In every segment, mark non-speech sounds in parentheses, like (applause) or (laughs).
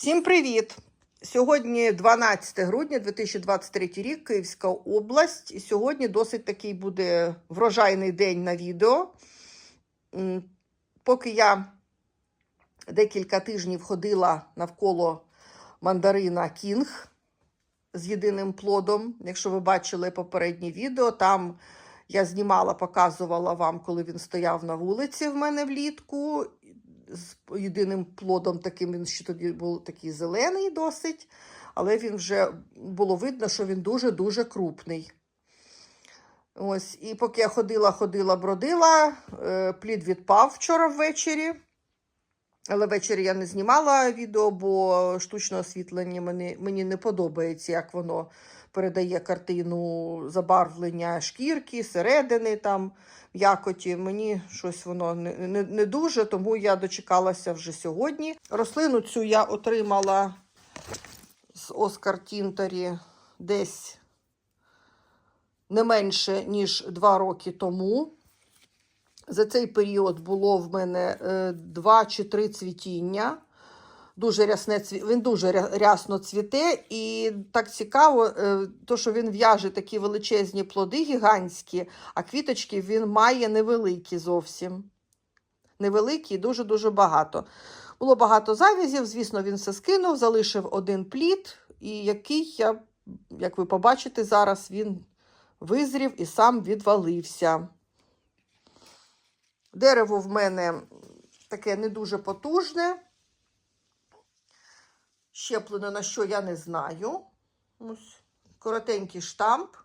Всім привіт! Сьогодні 12 грудня 2023 рік, Київська область. І сьогодні досить такий буде врожайний день на відео. Поки я декілька тижнів ходила навколо мандарина Кінг з єдиним плодом. Якщо ви бачили попереднє відео, там я знімала, показувала вам, коли він стояв на вулиці в мене влітку. З єдиним плодом таким він ще тоді був такий зелений досить, але він вже було видно, що він дуже-дуже крупний. Ось, і поки я ходила, ходила, бродила, е, плід відпав вчора ввечері. Але ввечері я не знімала відео, бо штучне освітлення мені, мені не подобається, як воно передає картину забарвлення шкірки, середини там якоті. Мені щось воно не, не, не дуже, тому я дочекалася вже сьогодні. Рослину цю я отримала з Оскар Тінторі десь не менше, ніж два роки тому. За цей період було в мене е, два чи три цвітіння. Дуже рясне. Він дуже рясно цвіте, і так цікаво, е, то, що він в'яже такі величезні плоди гігантські, а квіточки він має невеликі зовсім. Невеликі і дуже-дуже багато. Було багато завязів, звісно, він все скинув, залишив один плід, і який я, як ви побачите, зараз він визрів і сам відвалився. Дерево в мене таке не дуже потужне. Щеплено на що я не знаю. Ось коротенький штамп.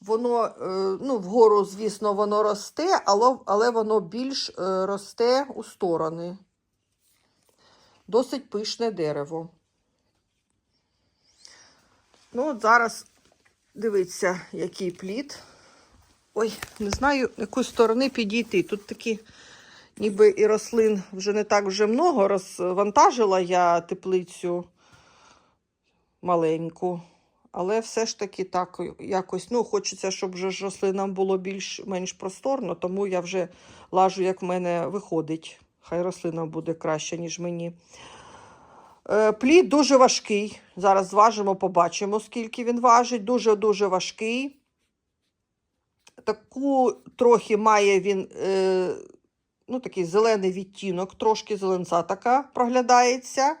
Воно, е, ну, вгору, звісно, воно росте, але, але воно більш е, росте у сторони. Досить пишне дерево. Ну, от зараз дивіться, який плід. Ой, не знаю, якої сторони підійти. Тут такі, ніби і рослин вже не так вже много. Розвантажила я теплицю маленьку. Але все ж таки так якось, ну, хочеться, щоб вже ж рослинам було більш-менш просторно, тому я вже лажу, як в мене виходить. Хай рослинам буде краще, ніж мені. Е, Плід дуже важкий. Зараз зважимо, побачимо, скільки він важить. Дуже-дуже важкий. Таку трохи має він е, ну, такий зелений відтінок, трошки зеленця така проглядається.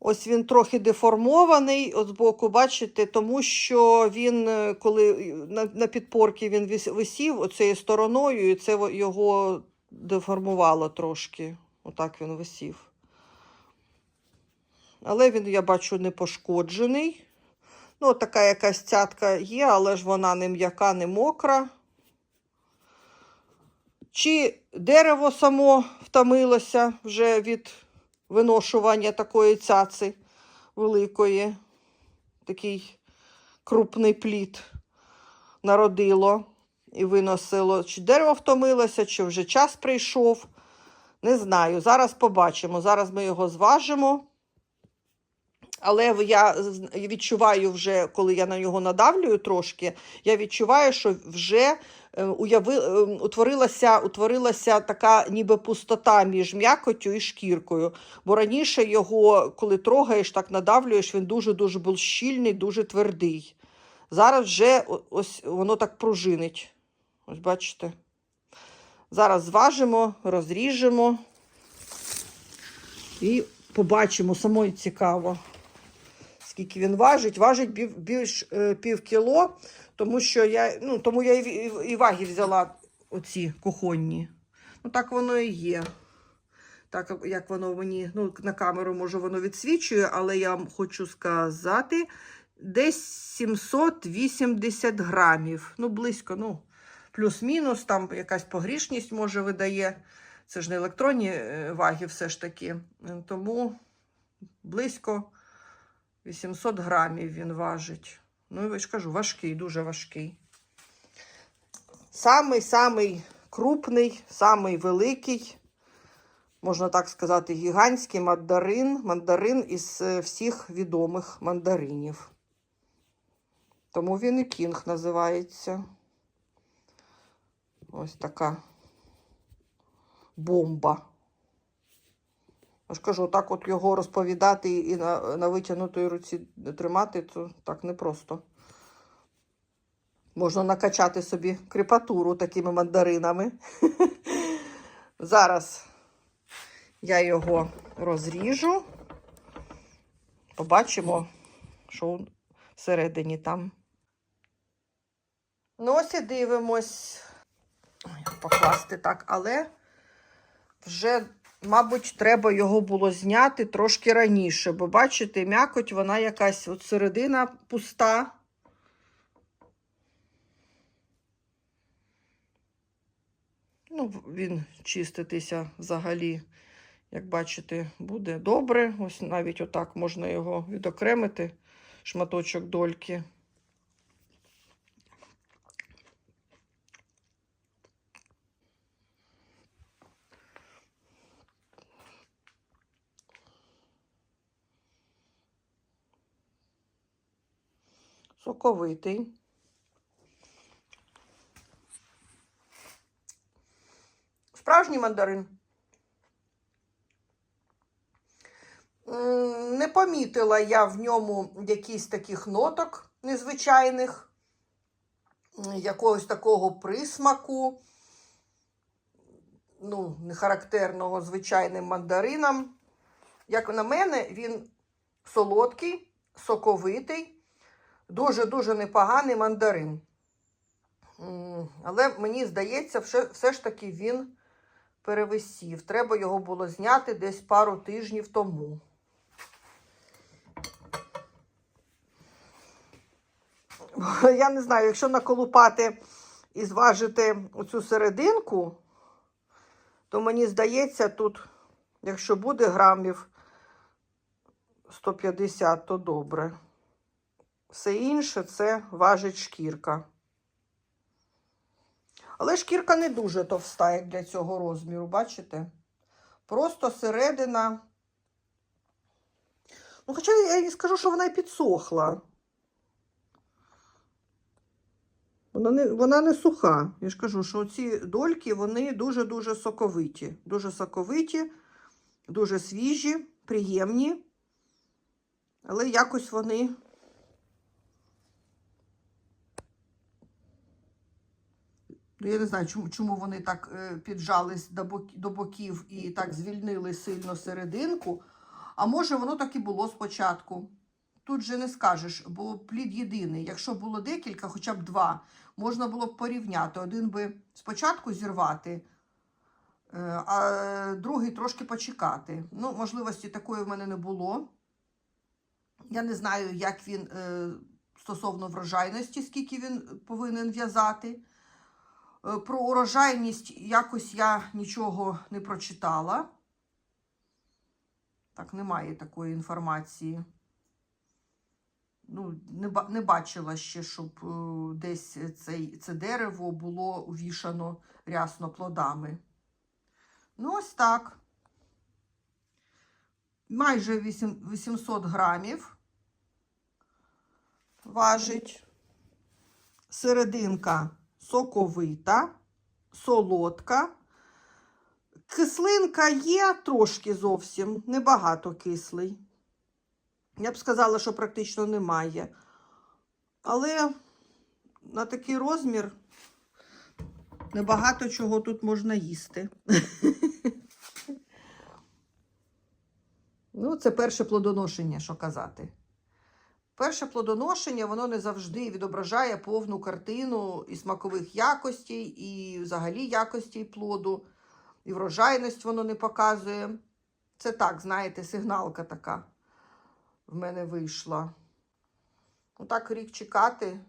Ось він трохи деформований от збоку, бачите, тому що він, е, коли на, на підпорки він висів оцією стороною, і це його деформувало трошки. Отак він висів. Але він, я бачу, не пошкоджений. Ну, така якась цятка є, але ж вона не м'яка, не мокра. Чи дерево само втомилося вже від виношування такої цяци великої, такий крупний плід народило і виносило. Чи дерево втомилося, чи вже час прийшов. Не знаю. Зараз побачимо. Зараз ми його зважимо. Але я відчуваю вже, коли я на нього надавлюю трошки, я відчуваю, що вже е, уяви, е, утворилася, утворилася така ніби пустота між м'якотю і шкіркою. Бо раніше його, коли трогаєш, так надавлюєш, він дуже-дуже був щільний, дуже твердий. Зараз вже ось воно так пружинить. Ось бачите. Зараз зважимо, розріжемо і побачимо, самої цікаво скільки він важить. Важить більш е, пів кіло, тому що я, ну, тому я і, ваги взяла оці кухонні. Ну, так воно і є. Так, як воно мені, ну, на камеру, може, воно відсвічує, але я вам хочу сказати, десь 780 грамів. Ну, близько, ну, плюс-мінус, там якась погрішність, може, видає. Це ж не електронні е, ваги, все ж таки. Тому близько 800 грамів він важить. Ну, я ж кажу, важкий, дуже важкий. Самий-самий крупний, самий великий, можна так сказати, гігантський мандарин, мандарин із е, всіх відомих мандаринів. Тому він і кінг називається. Ось така бомба. Я ж кажу, так от його розповідати і на, на витягнутій руці тримати, то так непросто. Можна накачати собі крепатуру такими мандаринами. (laughs) Зараз я його розріжу. Побачимо, що всередині там. Ну, ось і дивимось. Покласти так, але вже, мабуть, треба його було зняти трошки раніше, бо бачите, м'якоть, вона якась от середина пуста. Ну, він чиститися взагалі, як бачите, буде добре. Ось навіть отак можна його відокремити, шматочок дольки. Соковитий. Справжній мандарин. Не помітила я в ньому якісь таких ноток незвичайних, якогось такого присмаку, ну, не характерного звичайним мандаринам. Як на мене, він солодкий, соковитий, дуже-дуже непоганий мандарин. Але мені здається, все, ж таки він перевисів. Треба його було зняти десь пару тижнів тому. (laughs) Я не знаю, якщо наколупати і зважити оцю серединку, то мені здається, тут, якщо буде грамів 150, то добре. Все інше це важить шкірка. Але шкірка не дуже товста, як для цього розміру, бачите? Просто середина. Ну, хоча я і скажу, що вона і підсохла. Вона не, вона не суха. Я ж кажу, що ці дольки, вони дуже-дуже соковиті. Дуже соковиті, дуже свіжі, приємні. Але якось вони Ну, я не знаю, чому, чому вони так е, піджались до, бок, до боків і так звільнили сильно серединку. А може, воно так і було спочатку. Тут же не скажеш, бо плід єдиний. Якщо було декілька, хоча б два, можна було б порівняти. Один би спочатку зірвати, е, а другий трошки почекати. Ну, можливості такої в мене не було. Я не знаю, як він е, стосовно врожайності, скільки він повинен в'язати. Е, Про урожайність якось я нічого не прочитала. Так, немає такої інформації. Ну, не, не бачила ще, щоб е, десь цей, це дерево було увішано рясно плодами. Ну, ось так. Майже вісім- 800 грамів важить. Серединка соковита, солодка. Кислинка є трошки зовсім, небагато кислий. Я б сказала, що практично немає. Але на такий розмір небагато чого тут можна їсти. (laughs) Ну, це перше плодоношення, що казати. Перше плодоношення, воно не завжди відображає повну картину і смакових якостей, і взагалі якостей плоду, і врожайність воно не показує. Це так, знаєте, сигналка така в мене вийшла. Отак рік чекати.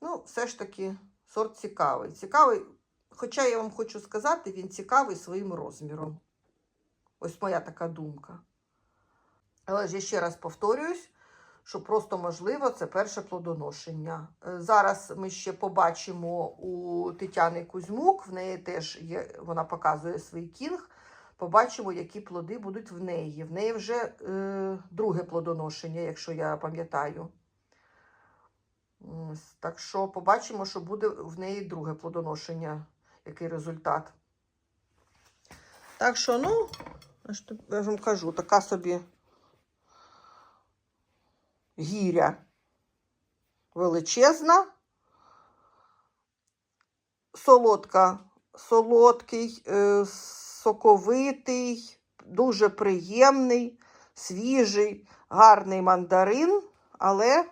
Ну, все ж таки, сорт цікавий. Цікавий, хоча я вам хочу сказати, він цікавий своїм розміром. Ось моя така думка. Але ж я ще раз повторююсь, що просто можливо це перше плодоношення. Е, Зараз ми ще побачимо у Тетяни Кузьмук, в неї теж є, вона показує свій кінг. Побачимо, які плоди будуть в неї. В неї вже е, друге плодоношення, якщо я пам'ятаю. Так що побачимо, що буде в неї друге плодоношення, який результат. Так що, ну, я ж вам кажу, така собі гіря величезна. Солодка, солодкий, е, соковитий, дуже приємний, свіжий, гарний мандарин, але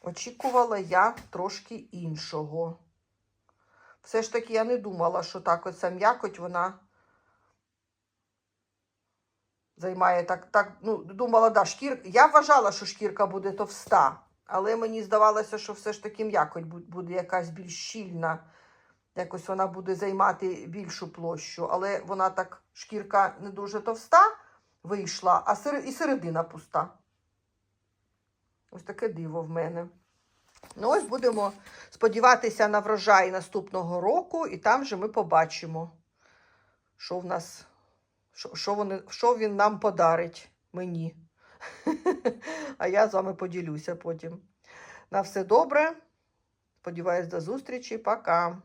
очікувала я трошки іншого. Все ж таки я не думала, що так оця м'якоть вона займає так, так, ну, думала, да, шкір... Я вважала, що шкірка буде товста, але мені здавалося, що все ж таки м'якоть буде якась більш щільна, якось вона буде займати більшу площу, але вона так, шкірка не дуже товста вийшла, а сер... і середина пуста. Ось таке диво в мене. Ну, ось будемо сподіватися на врожай наступного року, і там вже ми побачимо, що в нас, що, вони, що він нам подарить мені. (laughs) А я з вами поділюся потім. На все добре. Сподіваюсь, до зустрічі. Пока.